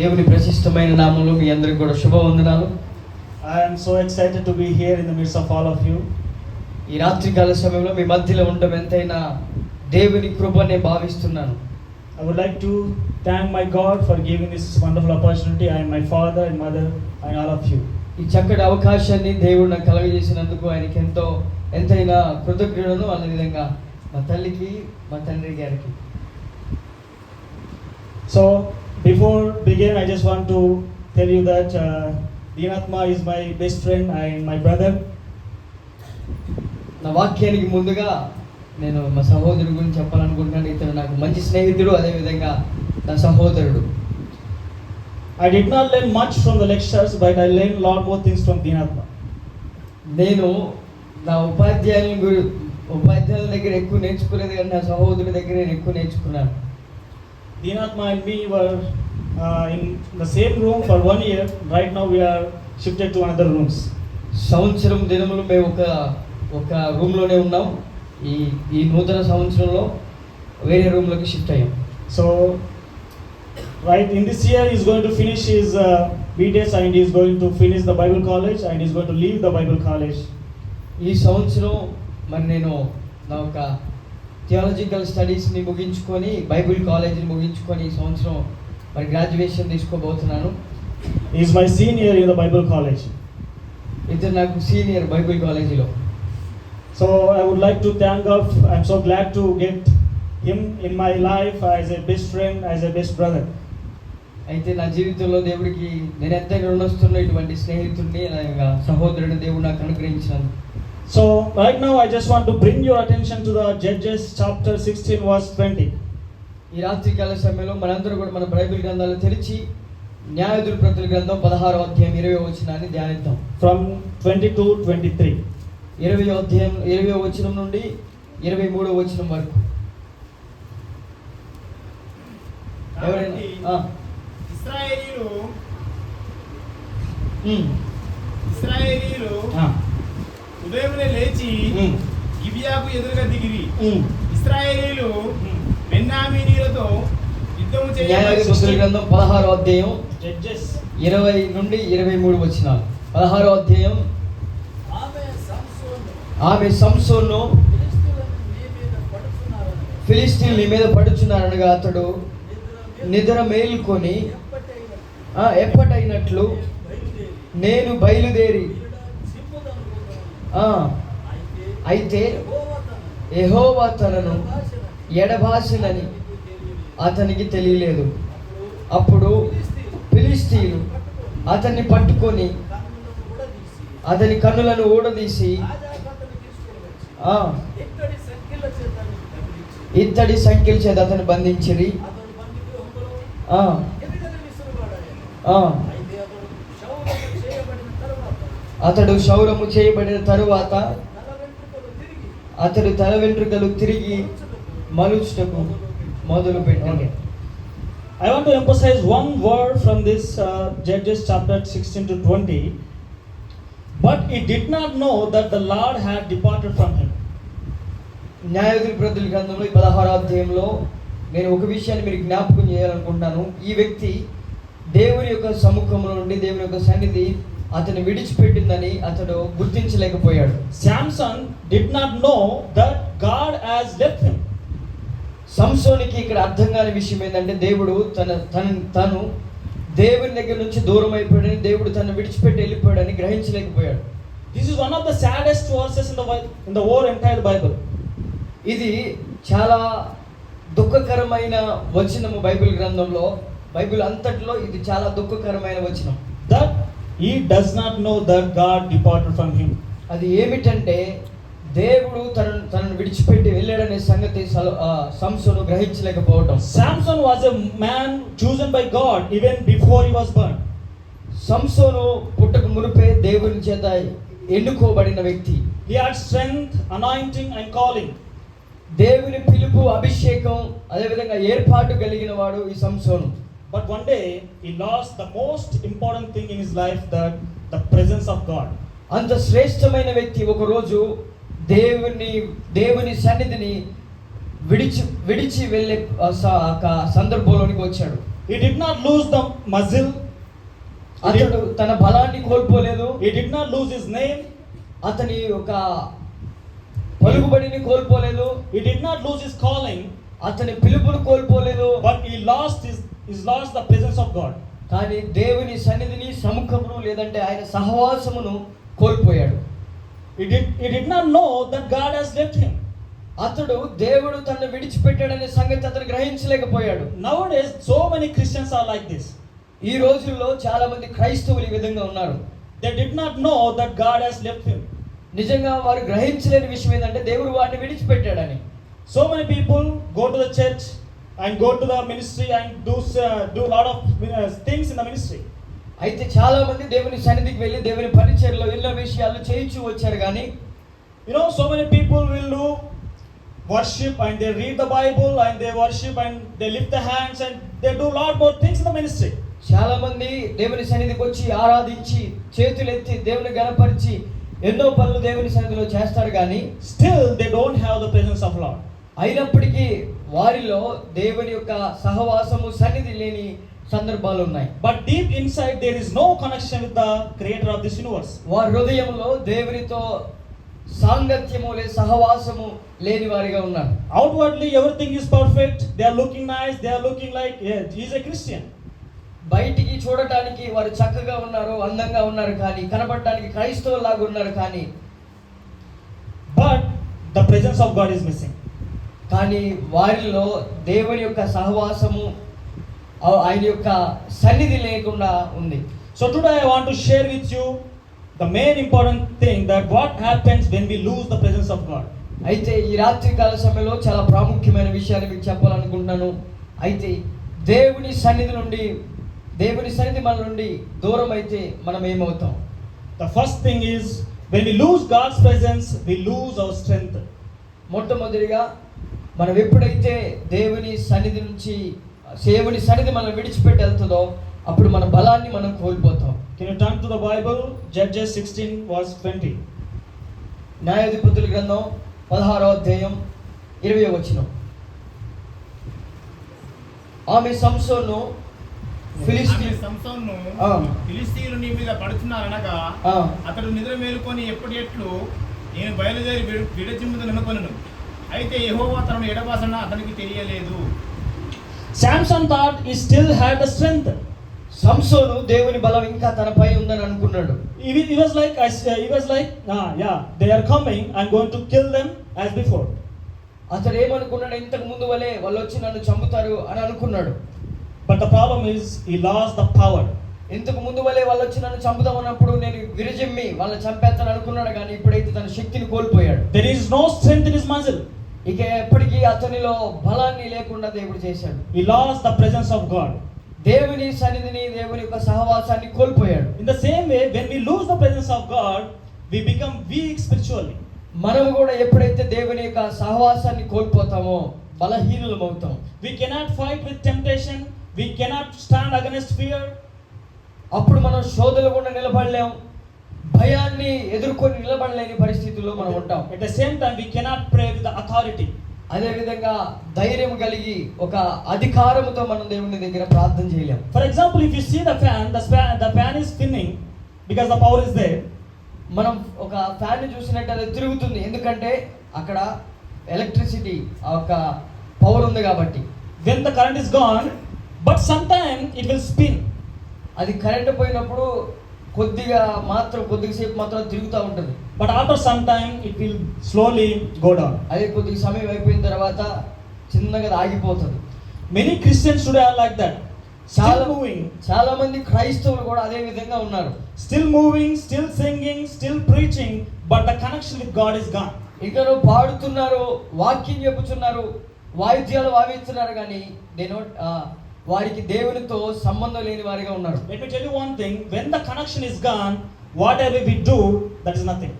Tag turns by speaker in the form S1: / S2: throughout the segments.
S1: దేవుని ప్రశిష్టమైన నామంలో మీ అందరికి కూడా శుభవందనాలు.
S2: I am so excited to be here in the midst of all of you
S1: ఈ రాత్రి కాల సమయంలో మీ మధ్యలో ఉండడం ఎంతైనా దేవుని కృపని భావిస్తున్నాను.
S2: I would like to thank my God for giving this wonderful opportunity I my father and mother I all of you
S1: ఈ చక్కటి అవకాశాన్ని దేవుడు నాకు కలగజేసినందుకు ఆయనకి ఎంతో ఎంతైనా కృతజ్ఞతను అదేవిధంగా మా తల్లికి మా తండ్రి గారికి.
S2: So before begin, I just want to tell you that uh, Dinatma is my best friend and my brother.
S1: నా వాక్యానికి ముందుగా నేను మా సహోదరుడి గురించి చెప్పాలనుకుంటున్నాను ఇతను నాకు మంచి స్నేహితుడు అదేవిధంగా నా సహోదరుడు
S2: I did not learn much from the lectures, but I learned a lot more things from Dinatma.
S1: నేను నా ఉపాధ్యాయుల గురి ఉపాధ్యాయుల దగ్గర ఎక్కువ నేర్చుకోలేదు కానీ నా సహోదరుడి దగ్గర నేను ఎక్కువ నేర్చుకున్నాను
S2: Dinatma and me were uh, in the same room for one year. Right now, we are shifted to another rooms.
S1: సంవత్సరం దినములు మేము ఒక ఒక రూమ్లోనే ఉన్నాం ఈ ఈ నూతన సంవత్సరంలో వేరే రూమ్లోకి షిఫ్ట్ అయ్యాం
S2: So, right in this year, he's going to finish his uh, BTS and he's going to finish the Bible college and he's going to leave the Bible college.
S1: ఈ సంవత్సరం మరి నేను నా ఒక థియాలజికల్ స్టడీస్ని ముగించుకొని బైబిల్ కాలేజీని ముగించుకొని ఈ సంవత్సరం మరి గ్రాడ్యుయేషన్ తీసుకోబోతున్నాను
S2: He's my senior in the Bible college.
S1: ఇద్దరు నాకు సీనియర్ బైబిల్ కాలేజీలో
S2: So, I would like to thank God. I'm so glad to get him in my life as a best friend, as a best brother.
S1: అయితే నా జీవితంలో దేవుడికి నేను ఎంతైనా రుణస్తున్న ఇటువంటి స్నేహితుడిని అలాగా సహోదరుడిని దేవుడు నాకు అనుగ్రహించినాను
S2: So, right now, I just want to bring your attention to the Judges chapter 16, verse 20.
S1: ఈ రాత్రికాల సమయంలో మనందరూ కూడా మన బైబిల్ గ్రంథాలు తెరిచి న్యాయదుల ప్రతుల గ్రంథం పదహారో అధ్యాయం ఇరవై వచనాన్ని ధ్యానిద్దాం
S2: from 20 to 23.
S1: ఇరవై అధ్యాయం ఇరవై వచనం నుండి ఇరవై మూడో వచనం వరకు ఎవరైనా
S3: ఇస్రాయేలీలు ఇస్రాయేలీలు. ఉదయమునే లేచి. గిబియాకు ఎదురుగా దిగిరి. ఇస్రాయేలీలు మెన్నామీనీలతో యుద్ధము చేయబడి
S1: గ్రంథం పదహారో అధ్యాయం
S2: Judges.
S1: ఇరవై నుండి ఇరవై మూడు వచనాలు. పదహారో అధ్యాయం.
S4: ఆమె సంసోను.
S1: ఆమె సంసోను
S4: ఫిలిష్తీయులను నీ మీద పడుతున్నారని
S1: ఫిలిస్తీన్ నీ మీద పడుచున్నారనగా అతడు నిద్ర మేలుకొని ఎప్పటైనట్లు నేను బయలుదేరి
S4: అయితే యహోవా తనను
S1: ఎడభాసినని
S4: అతనికి తెలియలేదు. అప్పుడు ఫిలిస్తీన్లు
S1: అతన్ని పట్టుకొని అతని కన్నులను ఊడదీసి ఇత్తడి సంఖ్యల చేత అతను బంధించిరి
S4: అతడు బంది గృహంలో
S1: ఆ,
S4: ఎదుగని విసురువాడాయను.
S1: ఆ,
S4: అయితే అతడు క్షౌరము చేయబడిన తరువాత
S1: అతడు క్షౌరము చేయబడిన తరువాత అతడు తల వెంట్రుకలు తిరిగి మలుచుటకు మొదలు
S2: want to emphasize one word from this uh, Judges chapter 16 to 20. But he did not know that the Lord had departed from him.
S1: న్యాయాధిపతుల గ్రంథంలో ఈ పదహారో అధ్యాయంలో నేను ఒక విషయాన్ని మీరు జ్ఞాపకం చేయాలనుకుంటున్నాను ఈ వ్యక్తి దేవుని యొక్క సముఖంలో నుండి దేవుని యొక్క సన్నిధి అతను విడిచిపెట్టిందని అతడు గుర్తించలేకపోయాడు.
S2: Samson did not know that God has left him
S1: సంసోనికి ఇక్కడ అర్థం కాని విషయం ఏంటంటే దేవుడు తన తన తను దేవుని దగ్గర నుంచి దూరం అయిపోయాడని దేవుడు తను విడిచిపెట్టి వెళ్ళిపోయాడని గ్రహించలేకపోయాడు.
S2: This is one of the saddest verses in the in the over entire bible
S1: ఇది చాలా దుఃఖకరమైన వచనము బైబిల్ గ్రంథంలో. బైబిల్ అంతట్లో ఇది చాలా దుఃఖకరమైన వచనం.
S2: That he does not know that God departed from him.
S1: అది ఏమిటంటే దేవుడు తనను తనను విడిచిపెట్టి వెళ్ళాడనే సంగతి సంసోను గ్రహించలేకపోవటం
S2: Samson was a man chosen by God even before he was born.
S1: సంసోను పుట్టక మునిపే దేవుని చేత ఎన్నుకోబడిన వ్యక్తి
S2: He had strength, anointing, and calling.
S1: దేవుని పిలుపు అభిషేకం అదేవిధంగా ఏర్పాటు కలిగిన వాడు ఈ సంసోను
S2: But one day he lost the most important thing in his life that the presence of God.
S1: అంత శ్రేష్టమైన వ్యక్తి ఒకరోజు దేవుని దేవుని సన్నిధిని విడిచి విడిచి వెళ్ళే ఒక సందర్భంలోనికి వచ్చాడు
S2: He did not lose the muzzle. He
S1: అతడు తన బలాన్ని కోల్పోలేదు
S2: he did not lose his name.
S1: అతని ఒక పలుకుబడిని కోల్పోలేదు
S2: He did not lose his calling.
S1: అతని పిలుపును కోల్పోలేదు
S2: But he lost his, he's lost the presence of God.
S1: కానీ దేవుని సన్నిధిని సముఖమును లేదంటే ఆయన సహవాసమును కోల్పోయాడు
S2: He did, he did not know that God has left him.
S1: అతడు దేవుడు తనను విడిచిపెట్టాడనే సంగతి అతను గ్రహించలేకపోయాడు
S2: Nowadays, so many Christians are like this.
S1: ఈ రోజుల్లో చాలా మంది క్రైస్తవులు ఈ విధంగా ఉన్నారు
S2: They did not know that God has left him.
S1: నిజంగా వారు గ్రహించలేని విషయం ఏంటంటే దేవుడు వారిని విడిచిపెట్టాడని
S2: So many people go to the church and go to the ministry and do uh, do a lot of uh, things in the ministry.
S1: అయితే చాలా మంది దేవుని సన్నిధికి వెళ్ళి దేవుని పరిచయలో ఎన్నో విషయాలు చేయించు వచ్చారు కానీ
S2: You know, so many people will do worship and they read the Bible and they worship and they lift the hands and they do a lot more things in the ministry.
S1: చాలా మంది దేవుని సన్నిధికి వచ్చి ఆరాధించి చేతులెత్తి దేవుని గణపరిచి ఎన్నో పనులు దేవుని సన్నిధిలో చేస్తారు కానీ
S2: Still, they don't have the presence of Lord.
S1: అయినప్పటికీ వారిలో దేవుని యొక్క సహవాసము సన్నిధి లేని సందర్భాలు ఉన్నాయి.
S2: But deep inside there is no connection with the creator of this universe
S1: వారి హృదయంలో దేవునితో సాంగత్యము లేని సహవాసము లేని వారిగా ఉన్నారు.
S2: Outwardly everything is perfect they are looking nice they are looking like is a Christian
S1: బయటికి చూడటానికి వారు చక్కగా ఉన్నారు అందంగా ఉన్నారు కానీ కనబడటానికి క్రైస్తవులాగా ఉన్నారు కానీ.
S2: But the presence of God is missing
S1: కానీ వారిలో దేవుని యొక్క సహవాసము ఆయన యొక్క సన్నిధి లేకుండా ఉంది.
S2: So today I want share with you the main important thing that what happens when we lose the presence of God
S1: అయితే ఈ రాత్రి కాల సమయంలో చాలా ప్రాముఖ్యమైన విషయాన్ని మీకు చెప్పాలనుకుంటున్నాను. అయితే దేవుని సన్నిధి నుండి దేవుని సన్నిధి మన నుండి దూరం అయితే మనం ఏమవుతాం?
S2: The first thing is when we lose God's presence we lose our strength
S1: మొట్టమొదటిగా మనం ఎప్పుడైతే దేవుని సన్నిధి నుంచి దేవుని సన్నిధి మనం విడిచిపెట్టి వెళ్తుందో అప్పుడు మన బలాన్ని మనం కోల్పోతాం
S2: you turn to the Bible? Judges 16, verse 20.
S1: న్యాయాధిపతుల గ్రంథం పదహారో అధ్యాయం ఇరవై వచనం ఆమె సంసోను ఫిలిస్తీ
S3: ఆమె సంసోన్ను
S1: ఆ.
S3: ఫిలిస్తీయులు నీ మీద పడుతున్నారనగా అతడు నిద్ర మేలుకొని ఎప్పటి ఎట్లు నేను బయలుదేరి విడ- విడచిమ్ముదను అనుకొనను అయితే యెహోవా తన ఎడబాసన అతనికి తెలియలేదు.
S2: Samson thought he still had the strength
S1: సంసోను దేవుని బలం ఇంకా తనపై ఉందని అనుకున్నాడు.
S2: ఇవి he was like I was like yeah they are coming I going to kill them as before
S1: అతడు ఏమనుకున్నాడు? ఇంతకు ముందు వలే వాళ్ళు వచ్చి నన్ను చంపుతారు అని అనుకున్నాడు.
S2: But the problem is he lost the power
S1: ఇంతకు ముందు వలే వాళ్ళు వచ్చి నన్ను చంపుదాం అన్నప్పుడు నేను విరిజిమ్మి వాళ్ళని చంపేస్తాను అనుకున్నాడు కానీ ఇప్పుడైతే తన శక్తిని కోల్పోయాడు.
S2: There is no strength in his muscle
S1: ఇక ఎప్పటికీ అతనిలో బలాన్ని లేకుండా దేవుడు చేశాడు.
S2: He lost the presence of God
S1: దేవుని సన్నిధిని దేవుని యొక్క సహవాసాన్ని కోల్పోయాడు.
S2: In same way when we lose the presence of God we become weak spiritually
S1: మనం కూడా ఎప్పుడైతే దేవుని యొక్క సహవాసాన్ని కోల్పోతామో బలహీనులు అవుతాం
S2: we cannot fight with temptation we cannot stand against fear
S1: అప్పుడు మనం శోధలు కూడా నిలబడలేము భయాన్ని ఎదుర్కొని నిలబడలేని పరిస్థితుల్లో మనం ఉంటాం.
S2: At the same time we cannot pray with authority అదే
S1: విధంగా ధైర్యం కలిగి ఒక అధికారంతో మనం దేవుని దగ్గర ప్రార్థన చేయలేం.
S2: For example if you see the fan the fan the fan is spinning because the power is there
S1: మనం ఒక ఫ్యాన్ని చూసినట్టయితే తిరుగుతుంది. ఎందుకంటే అక్కడ ఎలక్ట్రిసిటీ ఆ ఒక పవర్ ఉంది కాబట్టి.
S2: When the current is gone but some time it will spin
S1: అది కరెంట్ పోయినప్పుడు కొద్దిగా మాత్రం కొద్దిసేపు మాత్రం తిరుగుతూ ఉంటుంది.
S2: But after some time it will slowly go down
S1: అదే కొద్దిగా సమయం అయిపోయిన తర్వాత చిన్నగా ఆగిపోతుంది.
S2: Many Christians today are like that
S1: చాలా
S2: మూవింగ్
S1: చాలా మంది క్రైస్తవులు కూడా అదే విధంగా ఉన్నారు.
S2: Still moving still singing still preaching but the connection with God is gone
S1: ఇక్కడ పాడుతున్నారు వాక్యం చెప్పుచున్నారు వాయిద్యాలు వావిస్తున్నారు కానీ దే నోట్ వారికి దేవునితో సంబంధం లేని వారిగా ఉన్నారు.
S2: Let me tell you one thing when the connection is gone whatever we do that is nothing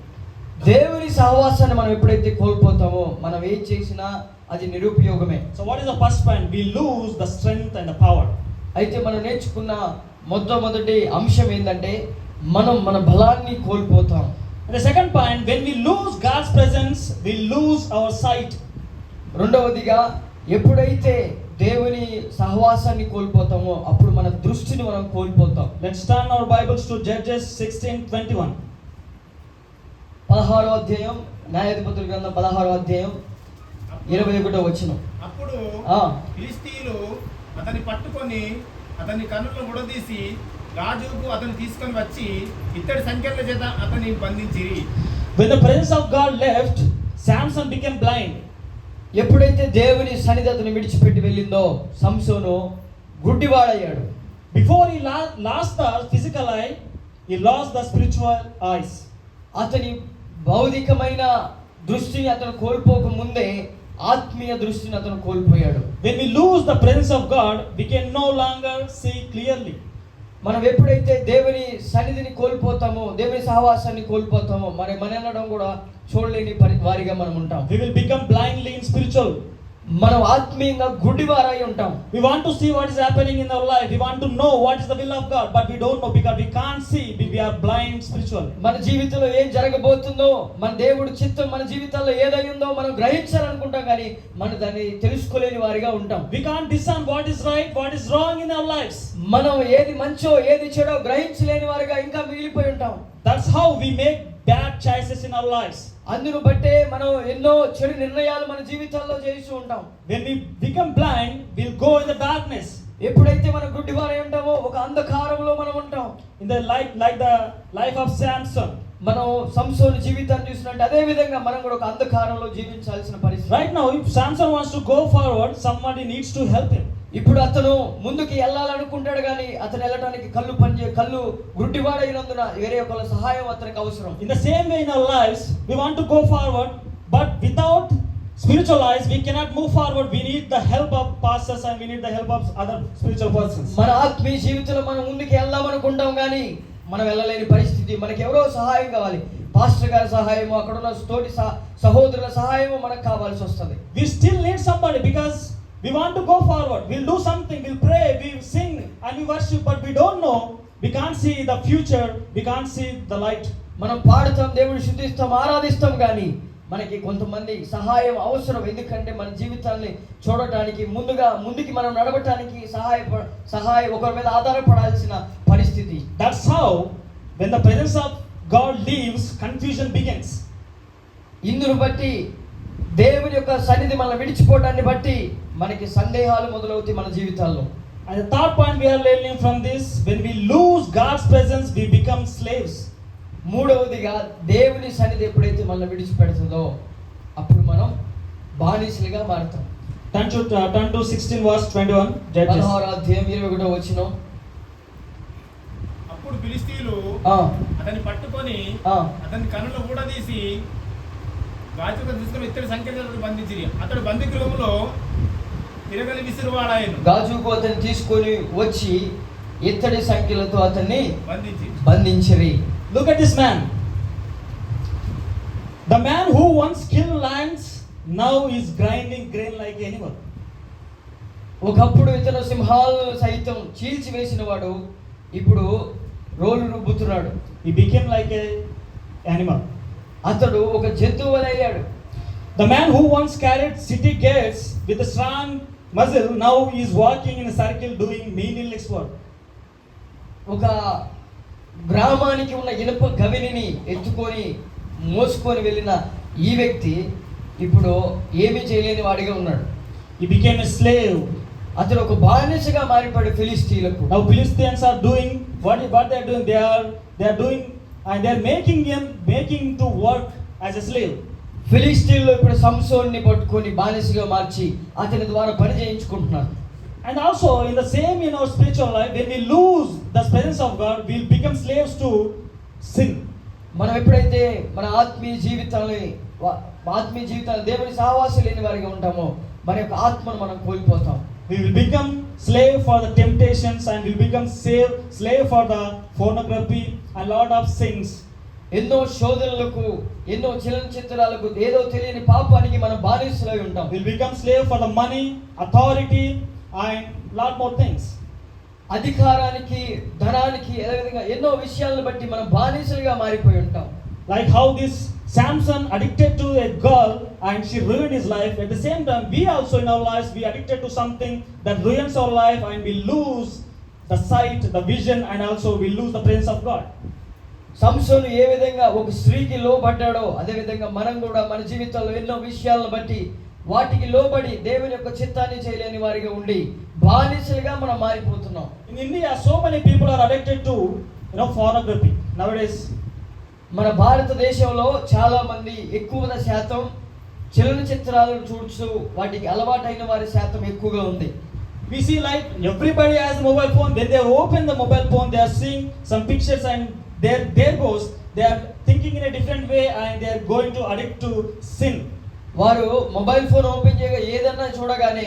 S1: దేవుని సహవాసాన్ని మనం ఎప్పుడైతే కోల్పోతామో మనం ఏం చేసినా అది నిరుపయోగమే.
S2: So what is the first point we lose the strength and the power
S1: అయితే మనం నేర్చుకున్న మొట్టమొదటి అంశం ఏంటంటే మనం మన బలాన్ని కోల్పోతాం.
S2: The second point when we lose God's presence we lose our sight
S1: రెండవదిగా ఎప్పుడైతే దేవుని సహవాసాన్ని కోల్పోతామో అప్పుడు మన దృష్టిని మనం కోల్పోతాం
S2: Let's turn our Bibles to Judges 16 21.
S1: పదహారో అధ్యాయం న్యాయాధిపతుల గ్రంథం పదహారో అధ్యాయం ఇరవై ఒకటో వచ్చిన
S3: అప్పుడు. ఫిలిస్తీయులు అతన్ని పట్టుకొని అతని కన్నులను ఉడదీసి రాజుకు అతను తీసుకొని వచ్చి ఇత్తడి సంఖ్యల చేత అతన్ని బంధించిరి
S2: When the presence of God left, Samson became blind.
S1: ఎప్పుడైతే దేవుని సన్నిధతను విడిచిపెట్టి వెళ్ళిందో Samson గుడ్డివాడయ్యాడు.
S2: Before he la lost the physical eye he lost the spiritual eyes
S1: అతని భౌతికమైన దృష్టిని అతను కోల్పోక ముందే ఆత్మీయ దృష్టిని అతను కోల్పోయాడు.
S2: When we lose the presence of God we can no longer see clearly
S1: మనం ఎప్పుడైతే దేవుని సన్నిధిని కోల్పోతామో దేవుని సహవాసాన్ని కోల్పోతామో మరి మన అనడం కూడా చూడలేని పని వారిగా మనం ఉంటాం.
S2: We will become blindly in spiritual
S1: మనం ఆత్మీయంగా గుడివారై ఉంటాం.
S2: We want to see what is happening in our life we want to know what is the will of God but we don't know because we can't see we we are blind spiritual
S1: మన జీవితంలో ఏం జరగబోతుందో మన దేవుడు చిత్తం మన జీవితాల్లో ఏదైందో మనం గ్రహించాలనుకుంటాం కానీ మన దాన్ని తెలుసుకోలేని వారిగా ఉంటాం.
S2: We can't decide what is right what is wrong in our life
S1: మనం ఏది మంచో ఏది చెడో గ్రహించలేని వారిగా ఇంకా మిగిలిపోయి ఉంటాం.
S2: That's how we make bad choices in our lives
S1: అందును బట్టే మనం ఎన్నో చెడు నిర్ణయాలు మన జీవితాల్లో చేస్తూ ఉంటాం.
S2: When we become blind will go in the darkness
S1: ఎప్పుడైతే మనం గుడ్డి వారై ఉంటామో ఒక అంధకారంలో మనం ఉంటాం.
S2: In the life like the life of Samson
S1: మనం సంసోన్ జీవితాన్ని చూసినట్టు అదే విధంగా మనం కూడా ఒక అంధకారంలో జీవించాల్సిన పరిస్థితి.
S2: Right now if Samson wants to go forward someone needs to help him
S1: ఇప్పుడు అతను ముందుకు వెళ్ళాలనుకుంటాడు కానీ అతను వెళ్ళడానికి కళ్ళు పనిచే కళ్ళు గుడ్డివాడైనందున వేరే ఒకళ్ళ సహాయం అతనికి అవసరం
S2: In the same way in our lives, we want to go forward, but without spiritual eyes, we cannot move forward. We need the help of pastors and we need the help of other spiritual persons.
S1: మన ఆత్మీయ జీవితంలో మనం ముందుకు వెళ్దామనుకుంటాం కానీ మనం వెళ్ళలేని పరిస్థితి మనకి ఎవరో సహాయం కావాలి పాస్టర్ గారి సహాయము అక్కడ ఉన్న తోటి సహ- సహోదరుల సహాయము మనకు కావాల్సి వస్తుంది
S2: We still need somebody because we want to go forward will do something will pray we sing and worship but we don't know we can't see the future we can't see the light
S1: మనం పాడతాం దేవుని శుద్ధిస్తాం ఆరాధిస్తాం కానీ మనకి కొంతమంది సహాయం అవసరం. ఎందుకంటే మన జీవితాన్ని చూడటానికి ముందుగా ముందుకి మనం నడవటానికి సహాయ సహాయం ఒకరి మీద ఆధారపడాల్సిన పరిస్థితి.
S2: That's how when the presence of God leaves confusion begins
S1: ఇందును బట్టి దేవుని యొక్క సన్నిధి మనం విడిచిపోవడాన్ని బట్టి మనకి సందేహాలు మొదలవుతాయి మన జీవితాల్లో.
S2: And the third point we are learning from this when we lose God's presence, we become slaves.
S1: మూడవదిగా దేవుని సన్నిధి ఎప్పుడైతే మనం విడిచిపెడుతుందో అప్పుడు మనం బానిసలుగా మారుతాం.
S2: To, uh, turn to 16 verse 21, Judges.
S1: పదహారు అధ్యాయం ఇరవై ఒకటో వచ్చిన
S3: అప్పుడు ఫిలిస్తీయులు అతన్ని పట్టుకొని అతని కన్నులు ఊడదీసి రాజుకు తీసుకుని ఇత్తడి సంఖ్యల చేత బంధించిరి. అతడు బందీ గృహంలో
S1: గాజు కోతను తీసుకొని వచ్చి ఇత్తడి సంఖ్యలతో అతన్ని బంధించరి.
S2: Look at this the man who once kill now is grinding grain like ఎనివర్
S1: ఒకప్పుడు ఇతర సింహాలు సైతం చీల్చి వేసిన వాడు ఇప్పుడు రోలు నుబ్బుతున్నాడు
S2: ఈ బికెమ్ లైక్ ఏ యానిమల్
S1: అతడు ఒక జంతువు
S2: వలయ్యాడు the man who once carried city gates with strong muscle now is walking in circle doing meaningless work
S1: ఒక గ్రామానికి ఉన్న ఇనుప గవిని ఎత్తుకొని మోసుకొని వెళ్ళిన ఈ వ్యక్తి ఇప్పుడు ఏమీ చేయలేని వాడిగా ఉన్నాడు.
S2: ఈ బికేమ్ స్లేవ్
S1: అతను ఒక బానిసగా మారిపోయాడు ఫిలిస్తీన్లకు.
S2: Now Philistines are doing what what they are doing they are they are doing and they are making them making to work as a slave
S1: ఫిలిస్తీన్లో ఇప్పుడు సంసోన్ని పట్టుకొని బానిసగా మార్చి అతని ద్వారా పని చేయించుకుంటున్నారు
S2: And also in the same in our spiritual life, when we lose the presence of God, we'll become slaves to sin.
S1: మనం ఎప్పుడైతే మన ఆత్మీయ జీవితాన్ని ఆత్మీయ జీవితాన్ని దేవుని సహవాసం లేని వారిగా ఉంటామో మన యొక్క ఆత్మను మనం కోల్పోతాం
S2: We will become slave for the temptations and we'll become slave, slave for the pornography and lot of sins.
S1: ఎన్నో శోధనలకు ఎన్నో చలనచిత్రాలకు ఏదో తెలియని పాపానికి మనం బానిసలై ఉంటాం.
S2: Will become slave for the money authority and lot more things
S1: అధికారానికి ధనానికి విధంగా ఎన్నో విషయాలను బట్టి మనం బానిసలుగా మారిపోయి ఉంటాం.
S2: Like how this Samson addicted to a girl and she ruin his life at the same time we also in our life we addicted to something that ruins our life and we lose the sight the vision and also we lose the presence of God
S1: సంశం ఏ విధంగా ఒక స్త్రీకి లోబడ్డాడో అదేవిధంగా మనం కూడా మన జీవితంలో ఎన్నో విషయాలను బట్టి వాటికి లోబడి దేవుని యొక్క చిత్తాన్ని చేయలేని వారిగా ఉండి బానిసలుగా మనం మారిపోతున్నాం.
S2: India so many people are addicted to no pornography nowadays
S1: మన భారతదేశంలో చాలామంది ఎక్కువ శాతం చలనచిత్రాలను చూస్తూ వాటికి అలవాటైన వారి శాతం ఎక్కువగా ఉంది.
S2: We see like everybody has mobile phone then they open the mobile phone they are seeing some pictures and there there goes. They are thinking in a different way and they are going to addict to sin.
S1: వారు mobile phone open చేయగా ఏదన్నా చూడగానే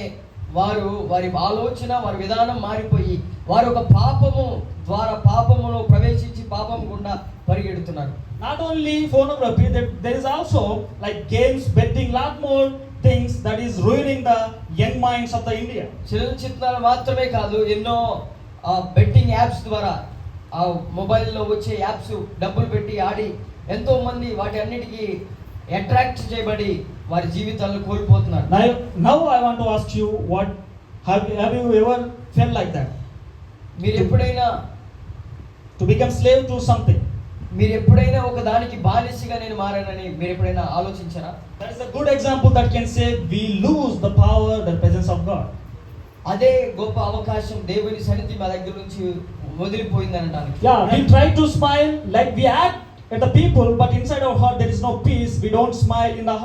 S1: వారు వారి ఆలోచన వారి విధానం మారిపోయి వారు ఒక పాపము ద్వారా పాపములో ప్రవేశించి పాపం గుండా పరిగెడుతున్నారు
S2: Not only pornography, there, there is also like games, betting, lot more things that is ruining the young minds of the India.
S1: చలనచిత్రాలు మాత్రమే కాదు ఎన్నో బెట్టింగ్ యాప్స్ ద్వారా ఆ మొబైల్లో వచ్చే యాప్స్ డబ్బులు పెట్టి ఆడి ఎంతో మంది వాటి అన్నిటికీ అట్రాక్ట్ చేయబడి వారి జీవితాలను కోల్పోతున్నారు.
S2: నై now I want to ask you what have have you ever felt like that
S1: మీరు ఎప్పుడైనా
S2: to become slave to something
S1: మీరు ఎప్పుడైనా ఒక దానికి బానిసగా నేను మారానని మీరు ఎప్పుడైనా ఆలోచించారా?
S2: That is a good example that can say we lose the power the presence of God
S1: అదే గొప్ప అవకాశం దేవుని సన్నిధి మా దగ్గర నుంచి
S2: వదిలిపోయిందని అంటారు yeah try to smile like we act at the people but inside a heart there's no peace we don't smile in the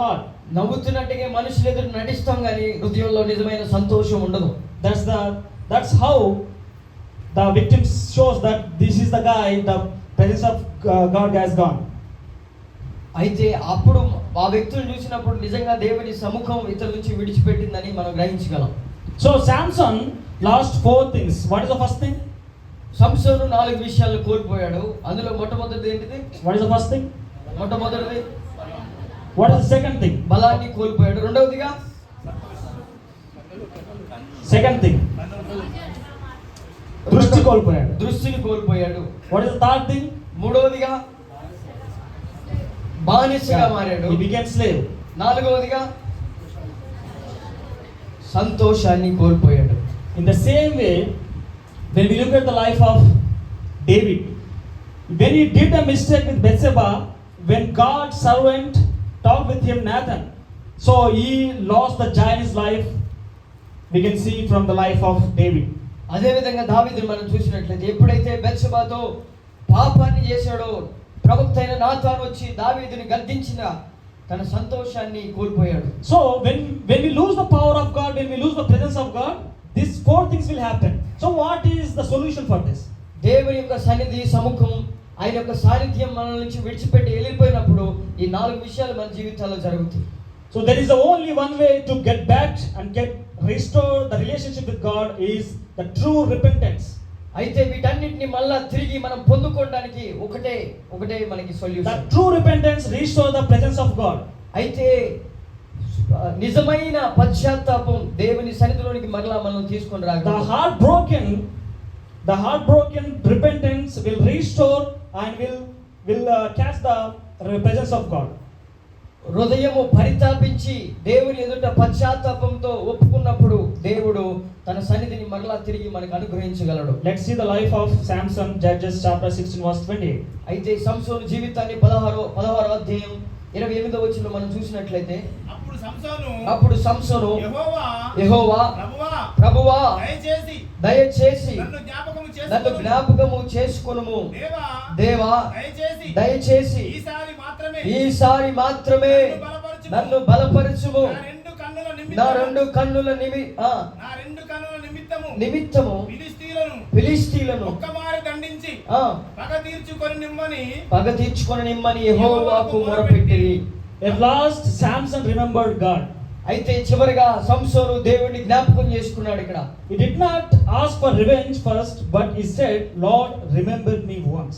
S1: నవ్వుతున్నట్టుగా మనుషులు ఎదురు నటిస్తాం కానీ హృదయంలో నిజమైన సంతోషం ఉండదు.
S2: That's the that's how the victims shows that this is the guy the presence of God has gone
S1: అయితే అప్పుడు ఆ వ్యక్తులు చూసినప్పుడు నిజంగా దేవుని సముఖం ఇతరుల నుంచి విడిచిపెట్టిందని మనం గ్రహించగలం.
S2: So Samson lost four things what is the first thing
S1: సంసోను నాలుగు విషయాలు కోల్పోయాడు. అందులో మొట్టమొదటిది ఏంటిది?
S2: What is the first thing?
S1: మొట్టమొదటిది
S2: What is the second thing?
S1: బలాన్ని కోల్పోయాడు. రెండవదిగా?
S2: Second thing. దృష్టి కోల్పోయాడు.
S1: దృష్టిని కోల్పోయాడు.
S2: What is the third thing?
S1: మూడవదిగా? బానిసగా మారాడు.
S2: Became slave.
S1: నాలుగవదిగా? సంతోషాన్ని కోల్పోయాడు.
S2: In the same way, when we look at the life of David, when he did a mistake with Bathsheba, when God's servant talked with him, Nathan, so he lost the his life. We can see from the life of David.
S1: అదే విధంగా దావీదుని మనం చూసినట్లయితే ఎప్పుడైతే బెత్షెబాతో పాపాన్ని చేశాడో ప్రవక్త అయిన నాతాను వచ్చి దావీదుని గద్దించిన తన సంతోషాన్ని కోల్పోయాడు
S2: So when when we lose the power of God, when we lose the presence of God, these four things will happen. So what is the solution for this
S1: దేవుని యొక్క సన్నిధి సముఖం ఆయన యొక్క సాన్నిధ్యం మన నుంచి విడిచిపెట్టి వెళ్ళిపోయినప్పుడు ఈ నాలుగు విషయాలు మన జీవితాల్లో జరుగుతాయి.
S2: So there is only one way to get back and get restore the relationship with God is the true repentance
S1: అయితే వీటన్నింటిని మళ్ళా తిరిగి మనం పొందుకోవడానికి ఒకటే ఒకటే మనకి solution
S2: the true repentance restore the presence of
S1: God అయితే నిజమైన పశ్చాత్తాపం దేవుని సన్నిధిలోనికి మరలా మనం తీసుకొని
S2: The
S1: రాగలం
S2: heartbroken, the heartbroken repentance will restore and will will uh, catch the presence of God.
S1: హృదయము పరితాపించి దేవుని ఎదుట పశ్చాత్తాపంతో ఒప్పుకున్నప్పుడు దేవుడు తన సన్నిధిని మరలా తిరిగి మనకు అనుగ్రహించగలడు
S2: Let's see the life of Samson, Judges chapter 16, verse 28.
S1: అయితే సంసోను జీవితాన్ని పదహారో పదహారో అధ్యాయం ఇరవై ఎనిమిదో వచ్చిన మనం చూసినట్లయితే
S3: అప్పుడు సంసోను యెహోవా ప్రభువా దయచేసి
S1: దయచేసి
S3: నన్ను జ్ఞాపకము చేసుకొనుము. దేవా
S1: దేవా
S3: దయచేసి ఈసారి మాత్రమే
S1: నన్ను బలపరచుము.
S3: నా రెండు కన్నుల
S1: నిమి ఆ,
S3: నా రెండు కన్నుల నిమిత్తము.
S1: నిమిత్తము ఫిలిస్తీలను
S3: ఒక్కమారి దండించి
S1: ఆ,
S3: పగ తీర్చుకొని నిమ్మని
S1: పగ తీర్చుకొని నిమ్మని యెహోవాకు మొరపెట్టిరి.
S2: At last, Samson remembered God.
S1: అయితే చివరిగా సంసోను దేవుడిని జ్ఞాపకం చేసుకున్నాడు ఇక్కడ
S2: He did not ask for revenge first, but he said, Lord, remember me once.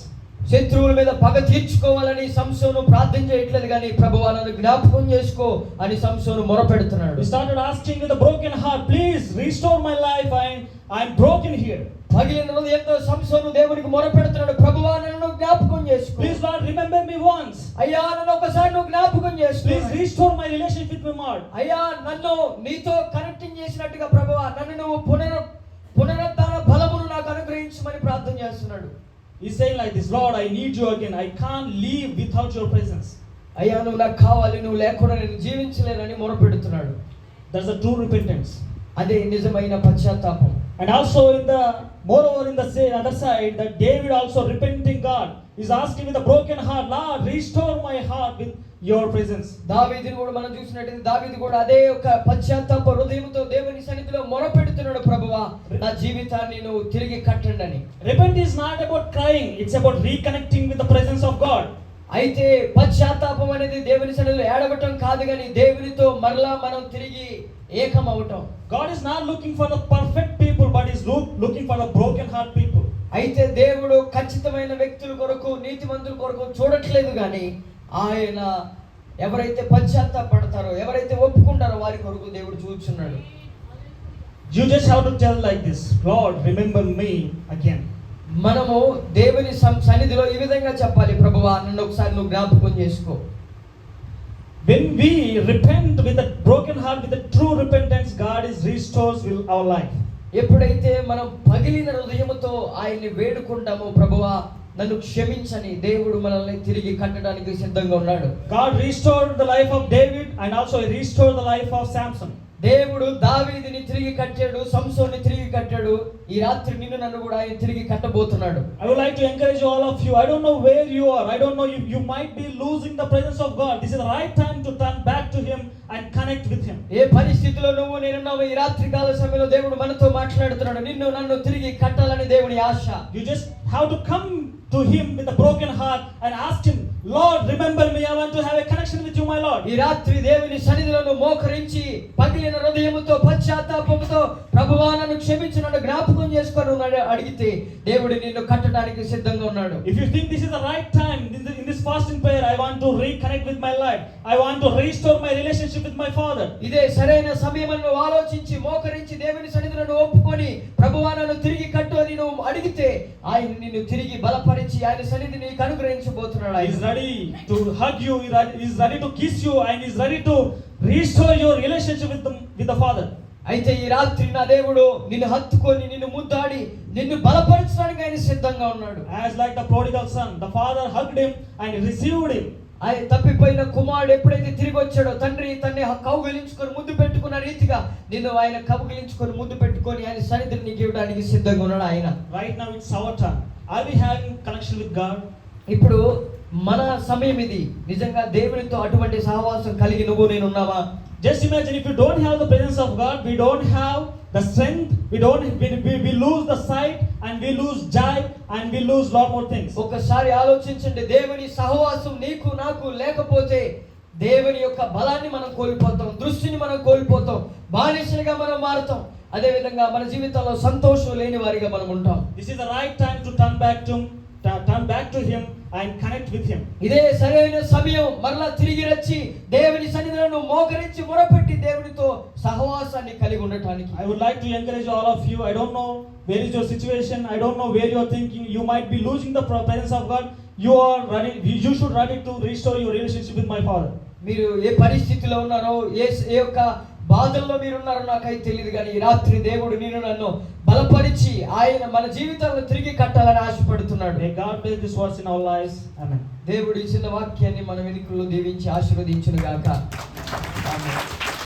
S1: శత్రువుల మీద పగ తీర్చుకోవాలని సంసోను ప్రార్థన చేయట్లేదు కానీ ప్రభు నన్ను జ్ఞాపకం చేసుకో అని సంసోను మొరపెడుతున్నాడు
S2: started asking with a broken heart, please restore my life. I, I'm broken here.
S1: పగిలిన హృదయంతో సంసోను దేవునికి మొరపెడుతున్నాడు ప్రభువా నన్ను జ్ఞాపకం చేసుకో
S2: Please, Lord, remember me once.
S1: అయ్యా నన్ను ఒకసారి నువ్వు జ్ఞాపకం చేసుకో
S2: Please restore my relationship with my Lord.
S1: అయ్యా నన్ను నీతో కనెక్టింగ్ చేసినట్టుగా ప్రభువా నన్ను నువ్వు పునర పునరుద్ధాన బలమును నాకు అనుగ్రహించమని ప్రార్థన చేస్తున్నాడు
S2: ఈ saying like this Lord I need you again I can live without your presence
S1: అయ్యా నువ్వు నాకు కావాలి నువ్వు లేకుండా నేను జీవించలేనని మొరపెడుతున్నాడు.
S2: దట్స్ అ ట్రూ రిపెంటెన్స్
S1: అదే నిజమైన పశ్చాత్తాపం.
S2: And also in the moreover in the same other side that David also repenting God is asking with a broken heart Lord restore my heart with your presence.
S1: దావీదుని కూడా మనం చూసినట్టయితే దావీదు కూడా అదే ఒక పశ్చాత్తాప హృదయంతో దేవుని సన్నిధిలో మొరపెడుతున్నాడు ప్రభువా నా జీవితాన్ని నువ్వు తిరిగి కట్టండి అని
S2: Repent is not about crying, it's about reconnecting with the presence of God.
S1: అయితే పశ్చాత్తాపం అనేది దేవుని సన్నిధిలో ఏడవటం కాదు కానీ దేవునితో మరలా మనం తిరిగి ఏకం అవటం
S2: God is not looking for the perfect people, but is look, looking for the broken heart people.
S1: అయితే దేవుడు ఖచ్చితమైన వ్యక్తుల కొరకు నీతిమంతుల కొరకు చూడట్లేదు కానీ ఆయన ఎవరైతే పశ్చాత్తాపడతారో ఎవరైతే ఒప్పుకుంటారో వారి కొరకు దేవుడు చూస్తున్నాడు
S2: You just have to tell like this, Lord, remember me again.
S1: మనము దేవుని సన్నిధిలో ఈ విధంగా చెప్పాలి ప్రభువా నన్ను ఒకసారి నువ్వు జ్ఞాపకం చేసుకో
S2: When we repent with a broken heart, with a true repentance, God is restores will our life.
S1: ఎప్పుడైతే మనం పగిలిన హృదయముతో ఆయన్ని వేడుకుంటామో ప్రభువా నన్ను క్షమించని దేవుడు మనల్ని తిరిగి కట్టడానికి సిద్ధంగా ఉన్నాడు.
S2: God restore the life of David and also restore the life of Samson
S1: దేవుడు దావీదిని తిరిగి కట్టాడు సంసోని తిరిగి కట్టాడు. ఈ రాత్రి నిన్ను నన్ను కూడా ఆయన తిరిగి కట్టబోతున్నాడు.
S2: I would like to encourage all of you I don't know where you are I don't know you might be losing the presence of God this is the right time to turn back to him and connect with him
S1: ఏ పరిస్థితిలో నువ్వు నిన్నవ ఈ రాత్రి కాల సమయంలో దేవుడు మనతో మాట్లాడుతున్నాడు. నిన్ను నన్ను తిరిగి కట్టాలని దేవుడి ఆశ.
S2: You just how to come to him with the broken heart and ask him Lord, remember me. I want to have a connection with you, my Lord.
S1: ఈ రాత్రి దేవుని సన్నిధిలో మోకరించి పగిలిన హృదయముతో పశ్చాత్తాపముతో ప్రభువా నన్ను క్షమించు నన్ను జ్ఞాపకం చేసుకొని అడిగితే దేవుడు నిన్ను కట్టడానికి సిద్ధంగా ఉన్నాడు
S2: If you think this is the right time, in this, in this fasting prayer, I want to reconnect with my life. I want to restore my relationship with my Father.
S1: ఇదే సరైన సమయం అని ఆలోచించి మోకరించి దేవుని సన్నిధిలో ఒప్పుకొని ప్రభువా నన్ను తిరిగి కట్టు అని నువ్వు అడిగితే ఆయన నిన్ను తిరిగి బలపరిచి ఆయన సన్నిధి నీకు అనుగ్రహించబోతున్నాడు
S2: ready to hug you, is ready to kiss you, and he is ready to restore your relationship with the, with the Father.
S1: అయితే ఈ రాత్రి నా దేవుడు నిన్ను హత్తుకొని నిన్ను ముద్దాడి నిన్ను బలపరచడానికి ఆయన సిద్ధంగా ఉన్నాడు
S2: As like the prodigal son, the father hugged him and received him.
S1: ఆయన తప్పిపోయిన కుమారుడు ఎప్పుడైతే తిరిగి వచ్చాడో తండ్రి తన్ని కౌగిలించుకొని ముద్దు పెట్టుకున్న రీతిగా నిన్ను ఆయన కౌగిలించుకొని ముద్దు పెట్టుకొని ఆయన సన్నిధిని నీకు ఇవ్వడానికి సిద్ధంగా ఉన్నాడు ఆయన
S2: Right now it's our turn. Are we having connection with God?
S1: ఇప్పుడు మన సమయం ఇది. నిజంగా దేవునితో అటువంటి సహవాసం కలిగి నువ్వు నేను ఉన్నావా?
S2: Just imagine if you don't have the presence of God we don't have the strength we don't we lose the sight and we lose joy and we lose lot more things
S1: ఒకసారి ఆలోచించండి దేవుని సహవాసం నీకు నాకు లేకపోతే దేవుని యొక్క బలాన్ని మనం కోల్పోతాం దృష్టిని మనం కోల్పోతాం బానిసలుగా మనం మారుతాం. అదే విధంగా మన జీవితంలో సంతోషం లేని వారిగా మనం ఉంటాం.
S2: This is the right time to turn back to turn back to him And connect with Him.
S1: ఇదే సరైన సమయం మరలా తిరిగి వచ్చి దేవుని సన్నిధిలో మోకరించి మొరపెట్టి దేవునితో సహవాసాన్ని కలిగి ఉండటానికి
S2: I would like to encourage all of you. I don't know where is your situation. I don't know where you are thinking. You might be losing the pro- presence of God. You are ready. You should ready to restore your relationship with my Father.
S1: మీరు ఏ పరిస్థితిలో ఉన్నారో ఏ ఏ యొక్క బాధల్లో మీరు ఉన్నారో నాకైతే తెలియదు కానీ ఈ రాత్రి దేవుడు నేను నన్ను బలపరిచి ఆయన మన జీవితాలను తిరిగి కట్టాలని ఆశపడుతున్నాడు. దేవుడు ఇచ్చిన వాక్యాన్ని మన వెనుకల్లో దీవించి ఆశీర్వదించును గాక ఆమేన్.